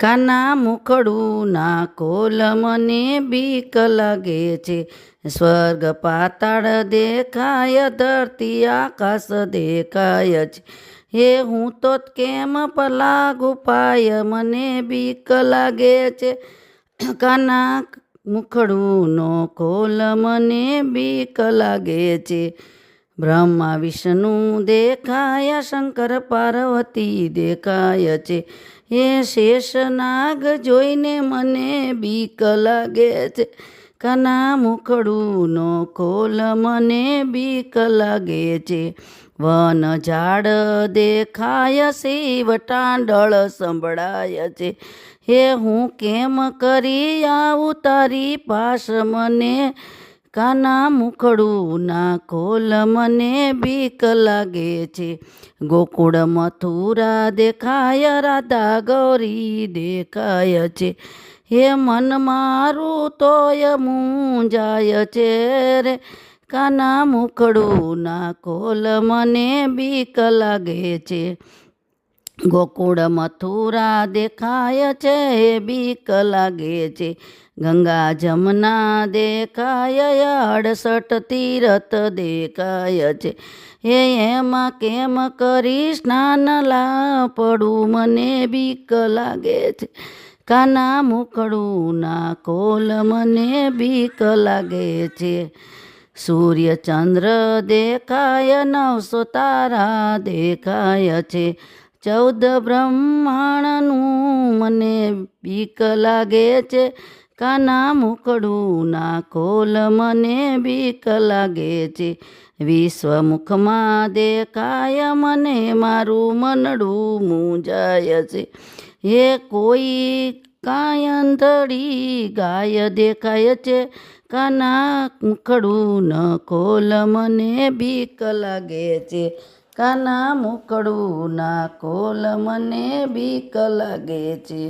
કાના મુખડું ના કોલ મને બીક લાગે છે. સ્વર્ગ પાતાળ દેખાય, ધરતી આકાશ દેખાય છે હે, હું તો કેમ પલાગુ પાય મને બીક લાગે છે. કાના મુખડું નો કોલ મને બીક લાગે છે. બ્રહ્મા વિષ્ણુ દેખાય, શંકર પાર્વતી દેખાય છે. એ શેષનાગ જોઈને મને બીક લાગે છે. કના મુખડું નો ખોલ મને બીક લાગે છે. વન ઝાડ દેખાય, શિવ ટાંડળ સંભળાય છે. હે હું કેમ કરી આવું, તારી પાસ મને કાના મુખડું ના કોલ મને બીક લાગે છે. ગોકુળ મથુરા દેખાય, રાધા ગૌરી દેખાય છે. હે મન મારું તોય મૂંઝાય છે રે. કાના મુખડું ના કોલ મને બીક લાગે છે. ગોકુળ મથુરા દેખાય છે, બીક લાગે છે. ગંગા જમના દેખાય, અડસઠ તીરથ દેખાય છે. હે એમાં કેમ કરી સ્નાન લા પડું મને બીક લાગે છે. કાના મુકડું ના કોલ મને બીક લાગે છે. સૂર્ય ચંદ્ર દેખાય, નવસો તારા દેખાય છે. ચૌદ બ્રહ્માંડનું મને બીક લાગે છે. કાના મુકડું કોલ મને બીક લાગે છે. વિશ્વમુખમાં દેખાય મને મારું મનડું મૂંજાય છે. હે કોઈ કાયંધળી ગાય દેખાય છે. કાના મુખડું ન કોલ મને બીક લાગે છે. કાના મુકડું ના કોલ મને બીક લાગે છે.